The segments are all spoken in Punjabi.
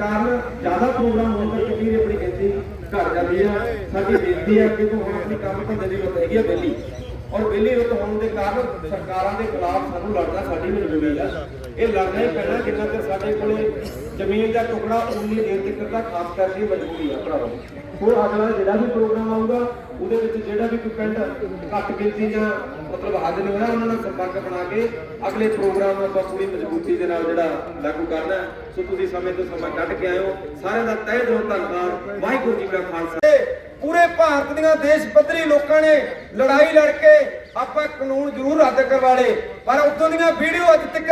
ਕਾਰਨ ਜ਼ਿਆਦਾ ਪ੍ਰੋਗਰਾਮ ਹੋਣ ਕਰਕੇ ਵੀ ਆਪਣੀ ਗਿਣਤੀ ਘਟ ਜਾਂਦੀ ਆ। ਸਾਡੀ ਬੇਨਤੀ ਹੈ ਕਿ ਹੁਣ ਆਪਣੀ ਕੰਮ ਧੰਦੇ ਦੀ ਰੁੱਤ ਹੈਗੀ ਆ ਵਿਹਲੀ। ਔਰ ਵਿਹਲੀ ਹੋਣ ਦੇ ਕਾਰਨ ਸਰਕਾਰਾਂ ਦੇ ਖਿਲਾਫ ਸਾਨੂੰ ਲੜਨਾ ਸਾਡੀ ਮਜਬੂਰੀ ਆ। ਇਹ ਲੜਨਾ ਹੀ ਪੈਣਾ ਜਿੰਨਾ ਚਿਰ ਸਾਡੇ ਕੋਲੇ ਜ਼ਮੀਨ ਦਾ ਟੁਕੜਾ ਉਨੀ ਦੇਰ ਤੱਕ ਦਾ ਖਾਸ ਕਰਕੇ ਮਜਬੂਰੀ ਆ ਭਰਾਵੋ। ਹੁਣ ਅਗਲਾ ਜਿਹੜਾ ਵੀ ਪ੍ਰੋਗਰਾਮ ਆਊਗਾ, ਉਹਦੇ ਵਿੱਚ ਜਿਹੜਾ ਵੀ ਕੋਈ ਪਿੰਡ ਘੱਟ ਗਿਣਤੀ ਜਾਂ ਮਤਲਬ ਹੱਦ ਨਹੀਂ ਉਹਨਾਂ ਨਾਲ ਸੰਪਰਕ ਬਣਾ ਕੇ ਅਗਲੇ ਪ੍ਰੋਗਰਾਮ ਆਪਾਂ ਪੂਰੀ ਮਜ਼ਬੂਤੀ ਦੇ ਨਾਲ ਜਿਹੜਾ ਲਾਗੂ ਕਰਨਾ ਸੋ ਤੁਸੀਂ ਸਮੇਂ ਤੋਂ ਸਮਾਂ ਕੱਢ ਕੇ ਆਇਓ। ਸਾਰਿਆਂ ਦਾ ਤਹਿ ਦਿਲੋਂ ਧੰਨਵਾਦ। ਵਾਹਿਗੁਰੂ ਜੀ ਕਾ ਖਾਲਸਾ। ਪੂਰੇ ਭਾਰਤ ਦੀਆਂ ਦੇਸ਼ ਪੱਧਰੀ ਲੋਕਾਂ ਨੇ ਲੜਾਈ ਲੜ ਕੇ ਆਪਾਂ ਕਾਨੂੰਨ ਜ਼ਰੂਰ ਰੱਦ ਕਰਵਾ ਲਏ ਪਰ ਉਦੋਂ ਦੀਆਂ ਵੀਡੀਓ ਅੱਜ ਤੱਕ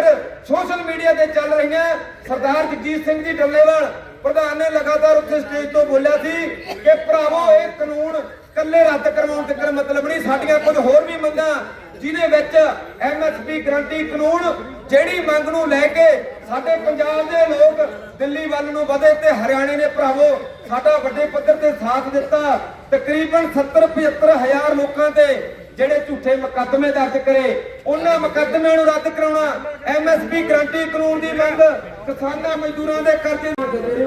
ਸੋਸ਼ਲ ਮੀਡੀਆ ਤੇ ਚੱਲ ਰਹੀਆਂ। ਸਰਦਾਰ ਜਗਜੀਤ ਸਿੰਘ ਜੀ ਡੱਲੇਵਾਲ ਪ੍ਰਧਾਨ ਨੇ ਲਗਾਤਾਰ ਉੱਥੇ ਸਟੇਜ ਤੋਂ ਬੋਲਿਆ ਸੀ ਕਿ ਭਰਾਵੋ, ਇਹ ਕਾਨੂੰਨ ਕੱਲੇ ਰੱਦ ਕਰਵਾਉਣ ਤੱਕ ਮਤਲਬ ਨਹੀਂ, ਸਾਡੀਆਂ ਕੁਝ ਹੋਰ ਵੀ ਮੰਗਾਂ ਜਿਹਦੇ ਵਿੱਚ ਐਮਐਸਪੀ ਗਰੰਟੀ ਕਾਨੂੰਨ ਜਿਹੜੀ ਮੰਗ ਨੂੰ ਲੈ ਕੇ ਸਾਡੇ ਪੰਜਾਬ ਦੇ ਲੋਕ ਦਿੱਲੀ ਵੱਲ ਨੂੰ ਵਧੇ ਤੇ ਹਰਿਆਣੇ ਨੇ ਭਰਾਵੋ, ਸਾਡਾ ਵੱਡੇ ਪੱਧਰ ਤੇ ਸਾਥ ਦਿੱਤਾ। ਤਕਰੀਬਨ 70 75 ਲੋਕਾਂ ਤੇ ਜਿਹੜੇ ਝੂਠੇ ਮੁਕੱਦਮੇ ਦਰਜ ਕਰੇ, ਉਹਨਾਂ ਮੁਕੱਦਮਿਆਂ ਨੂੰ ਰੱਦ ਕਰਾਉਣਾ ਐਮਐਸਪੀ ਗਰੰਟੀ ਕਾਨੂੰਨ ਦੀ ਮੰਗ ਕਿਸਾਨਾਂ ਮਜ਼ਦੂਰਾਂ ਦੇ ਕਰਜ਼ੇ ਜਿਹੜੇ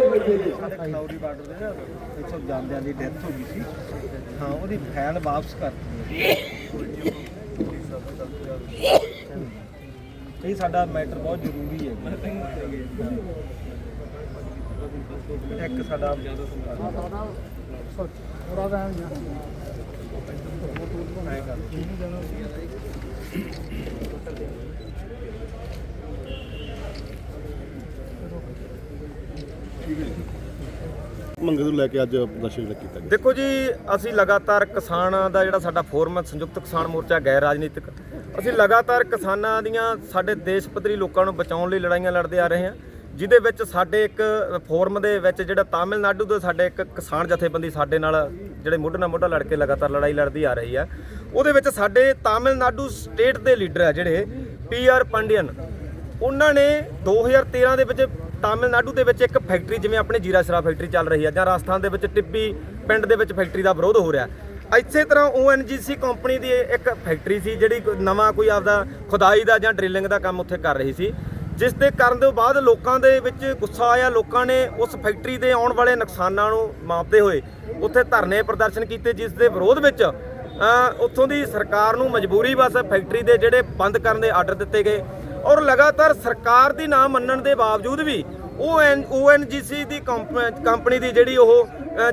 ਬਾਰਡਰ ਦੇ ਨਾ ਇੱਥੋਂ ਜਾਂਦਿਆਂ ਦੀ ਡੈਥ ਹੋ ਗਈ ਸੀ। ਹਾਂ, ਉਹਦੀ ਫਾਈਲ ਵਾਪਸ ਕਰਤੀ। ਇਹ ਸਾਡਾ ਮੈਟਰ ਬਹੁਤ ਜ਼ਰੂਰੀ ਹੈ। ਇੱਕ ਸਾਡਾ ਐਂ ਕਰ ਮੰਗੇ ਨੂੰ ਲੈ ਕੇ ਅੱਜ ਪ੍ਰਦਰਸ਼ਨ ਜਿਹੜਾ ਕੀਤਾ ਗਿਆ। ਦੇਖੋ ਜੀ, ਅਸੀਂ ਲਗਾਤਾਰ ਕਿਸਾਨਾਂ ਦਾ ਜਿਹੜਾ ਸਾਡਾ ਫੋਰਮ ਹੈ, ਸੰਯੁਕਤ ਕਿਸਾਨ ਮੋਰਚਾ ਗੈਰ ਰਾਜਨੀਤਿਕ, ਅਸੀਂ ਲਗਾਤਾਰ ਕਿਸਾਨਾਂ ਦੀਆਂ ਸਾਡੇ ਦੇਸ਼ ਪੱਧਰੀ ਲੋਕਾਂ ਨੂੰ ਬਚਾਉਣ ਲਈ ਲੜਾਈਆਂ ਲੜਦੇ ਆ ਰਹੇ ਹਾਂ, ਜਿਹਦੇ ਵਿੱਚ ਸਾਡੇ ਇੱਕ ਫੋਰਮ ਦੇ ਵਿੱਚ ਜਿਹੜਾ ਤਾਮਿਲਨਾਡੂ ਦੇ ਸਾਡੇ ਇੱਕ ਕਿਸਾਨ ਜਥੇਬੰਦੀ ਸਾਡੇ ਨਾਲ ਜਿਹੜੇ ਮੋਢੇ ਨਾਲ ਮੋਢਾ ਲੜ ਕੇ ਲਗਾਤਾਰ ਲੜਾਈ ਲੜਦੀ ਆ ਰਹੀ ਆ ਉਹਦੇ ਵਿੱਚ ਸਾਡੇ ਤਾਮਿਲਨਾਡੂ ਸਟੇਟ ਦੇ ਲੀਡਰ ਆ ਜਿਹੜੇ ਪੀ ਆਰ ਪੰਡਿਅਨ, ਉਹਨਾਂ ਨੇ 2013 ਦੇ ਵਿੱਚ ਤਾਮਿਲਨਾਡੂ ਦੇ ਵਿੱਚ ਇੱਕ ਫੈਕਟਰੀ ਜਿਵੇਂ ਆਪਣੇ ਜੀਰਾ ਸ਼ਰਾਬ ਫੈਕਟਰੀ ਚੱਲ ਰਹੀ ਹੈ ਜਾਂ ਰਾਜਸਥਾਨ ਦੇ ਵਿੱਚ ਟਿੱਬੀ ਪਿੰਡ ਦੇ ਵਿੱਚ ਫੈਕਟਰੀ ਦਾ ਵਿਰੋਧ ਹੋ ਰਿਹਾ। ਇਸੇ ਤਰ੍ਹਾਂ ONGC ਕੰਪਨੀ ਦੀ ਇੱਕ ਫੈਕਟਰੀ ਸੀ ਜਿਹੜੀ ਨਵਾਂ ਕੋਈ ਆਪਦਾ ਖੁਦਾਈ ਦਾ ਜਾਂ ਡ੍ਰਿਲਿੰਗ ਦਾ ਕੰਮ ਉੱਥੇ ਕਰ ਰਹੀ ਸੀ। ਜਿਸ ਦੇ ਕਰਨ ਤੋਂ ਬਾਅਦ ਲੋਕਾਂ ਦੇ ਵਿੱਚ ਗੁੱਸਾ ਆਇਆ। ਲੋਕਾਂ ਨੇ ਉਸ ਫੈਕਟਰੀ ਦੇ ਆਉਣ ਵਾਲੇ ਨੁਕਸਾਨਾਂ ਨੂੰ ਮਾਪਦੇ ਹੋਏ ਉੱਥੇ ਧਰਨੇ ਪ੍ਰਦਰਸ਼ਨ ਕੀਤੇ, ਜਿਸ ਦੇ ਵਿਰੋਧ ਵਿੱਚ ਉੱਥੋਂ ਦੀ ਸਰਕਾਰ ਨੂੰ ਮਜਬੂਰੀ ਬਸ ਫੈਕਟਰੀ ਦੇ ਜਿਹੜੇ ਬੰਦ ਕਰਨ ਦੇ ਆਰਡਰ ਦਿੱਤੇ ਗਏ। ਔਰ ਲਗਾਤਾਰ ਸਰਕਾਰ ਦੀ ਨਾ ਮੰਨਣ ਦੇ ਬਾਵਜੂਦ ਵੀ ਉਹ ONGC ਦੀ ਕੰਪ- ਕੰਪਨੀ ਦੀ ਜਿਹੜੀ ਉਹ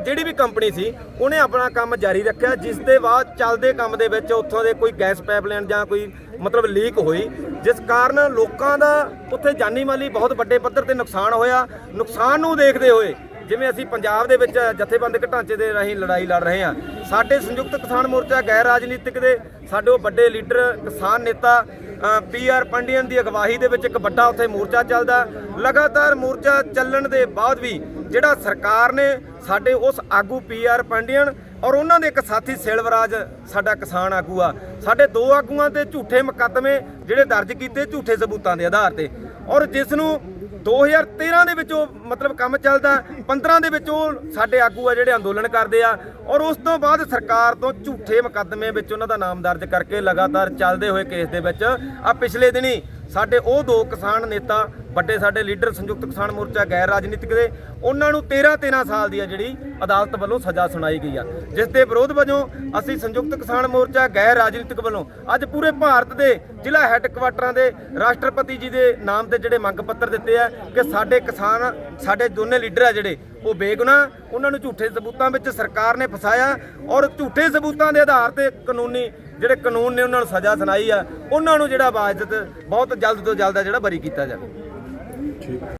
ਜਿਹੜੀ ਵੀ ਕੰਪਨੀ ਸੀ, ਉਹਨੇ ਆਪਣਾ ਕੰਮ ਜਾਰੀ ਰੱਖਿਆ, ਜਿਸ ਦੇ ਬਾਅਦ ਚੱਲਦੇ ਕੰਮ ਦੇ ਵਿੱਚ ਉੱਥੋਂ ਦੇ ਕੋਈ ਗੈਸ ਪਾਈਪਲਾਈਨ ਜਾਂ ਕੋਈ ਮਤਲਬ ਲੀਕ ਹੋਈ, ਜਿਸ ਕਾਰਨ ਲੋਕਾਂ ਦਾ ਉੱਥੇ ਜਾਨੀ ਮਾਲੀ ਬਹੁਤ ਵੱਡੇ ਪੱਧਰ ਤੇ ਨੁਕਸਾਨ ਹੋਇਆ। ਨੁਕਸਾਨ ਨੂੰ ਦੇਖਦੇ ਹੋਏ ਜਿਵੇਂ ਅਸੀਂ ਪੰਜਾਬ ਦੇ ਵਿੱਚ ਜਥੇਬੰਦਕ ਢਾਂਚੇ ਦੇ ਰਾਹੀਂ ਲੜਾਈ ਲੜ ਰਹੇ ਹਾਂ, ਸਾਡੇ ਸੰਯੁਕਤ ਕਿਸਾਨ ਮੋਰਚਾ ਗੈਰ ਰਾਜਨੀਤਿਕ ਦੇ, ਸਾਡੇ ਉਹ ਵੱਡੇ ਲੀਡਰ, ਕਿਸਾਨ ਨੇਤਾ ਪੀ ਆਰ ਪੰਡਿਅਨ ਦੀ ਅਗਵਾਈ ਦੇ ਵਿੱਚ ਇੱਕ ਵੱਡਾ ਉੱਥੇ ਮੋਰਚਾ ਚੱਲਦਾ ਲਗਾਤਾਰ ਮੋਰਚਾ ਚੱਲਣ ਦੇ ਬਾਅਦ ਵੀ ਜਿਹੜਾ ਸਰਕਾਰ ਨੇ ਸਾਡੇ ਉਸ ਆਗੂ ਪੀ ਆਰ ਪੰਡਿਅਨ ਔਰ ਉਹਨਾਂ ਦੇ ਇੱਕ ਸਾਥੀ ਸੇਲਵਰਾਜ ਸਾਡਾ ਕਿਸਾਨ ਆਗੂ ਆ, ਸਾਡੇ ਦੋ ਆਗੂਆਂ ਤੇ ਝੂਠੇ ਮੁਕੱਦਮੇ ਜਿਹੜੇ ਦਰਜ ਕੀਤੇ ਝੂਠੇ ਸਬੂਤਾਂ ਦੇ ਆਧਾਰ ਤੇ ਔਰ ਜਿਸ ਨੂੰ 2013 ਦੇ ਵਿੱਚ ਉਹ ਮਤਲਬ ਕੰਮ ਚੱਲਦਾ 15 ਦੇ ਵਿੱਚ ਉਹ ਸਾਡੇ ਆਗੂ ਆ ਜਿਹੜੇ ਅੰਦੋਲਨ ਕਰਦੇ ਆ, ਔਰ ਉਸ ਤੋਂ ਬਾਅਦ ਸਰਕਾਰ ਤੋਂ ਝੂਠੇ ਮੁਕੱਦਮੇ ਵਿੱਚ ਉਹਨਾਂ ਦਾ ਨਾਮ ਦਰਜ ਕਰਕੇ ਲਗਾਤਾਰ ਚੱਲਦੇ ਹੋਏ ਕੇਸ ਦੇ ਵਿੱਚ ਆ ਪਿਛਲੇ ਦਿਨੀ ਸਾਡੇ ਉਹ ਦੋ ਕਿਸਾਨ ਨੇਤਾ ਵੱਡੇ ਸਾਡੇ ਲੀਡਰ ਸੰਯੁਕਤ ਕਿਸਾਨ ਮੋਰਚਾ ਗੈਰ ਰਾਜਨੀਤਿਕ ਦੇ, ਉਹਨਾਂ ਨੂੰ 13 13 ਸਾਲ ਦੀ ਆ ਜਿਹੜੀ ਅਦਾਲਤ ਵੱਲੋਂ ਸਜ਼ਾ ਸੁਣਾਈ ਗਈ ਆ। ਜਿਸ ਦੇ ਵਿਰੋਧ ਵਜੋਂ ਅਸੀਂ ਸੰਯੁਕਤ ਕਿਸਾਨ ਮੋਰਚਾ ਗੈਰ ਰਾਜਨੀਤਿਕ ਵੱਲੋਂ ਅੱਜ ਪੂਰੇ ਭਾਰਤ ਦੇ ਜ਼ਿਲ੍ਹਾ ਹੈੱਡਕੁਆਟਰਾਂ ਦੇ ਰਾਸ਼ਟਰਪਤੀ ਜੀ ਦੇ ਨਾਮ ਤੇ ਜਿਹੜੇ ਮੰਗ ਪੱਤਰ ਦਿੱਤੇ ਆ ਕਿ ਸਾਡੇ ਕਿਸਾਨ, ਸਾਡੇ ਦੋਨੇ ਲੀਡਰ ਆ ਜਿਹੜੇ, ਉਹ ਬੇਗੁਨਾਹ, ਉਹਨਾਂ ਨੂੰ ਝੂਠੇ ਸਬੂਤਾਂ ਵਿੱਚ ਸਰਕਾਰ ਨੇ ਫਸਾਇਆ ਔਰ ਝੂਠੇ ਸਬੂਤਾਂ ਦੇ ਆਧਾਰ ਤੇ ਕਾਨੂੰਨੀ, ਜਿਹੜੇ ਕਾਨੂੰਨ ਨੇ ਉਹਨਾਂ ਨੂੰ ਸਜ਼ਾ ਸੁਣਾਈ ਆ, ਉਹਨਾਂ ਨੂੰ ਜਿਹੜਾ ਬਾਜ਼ਤ ਬਹੁਤ ਜਲਦ ਤੋਂ ਜਲਦ ਆ ਜਿਹੜਾ ਬਰੀ ਕੀਤਾ ਜਾਵੇ। Okay.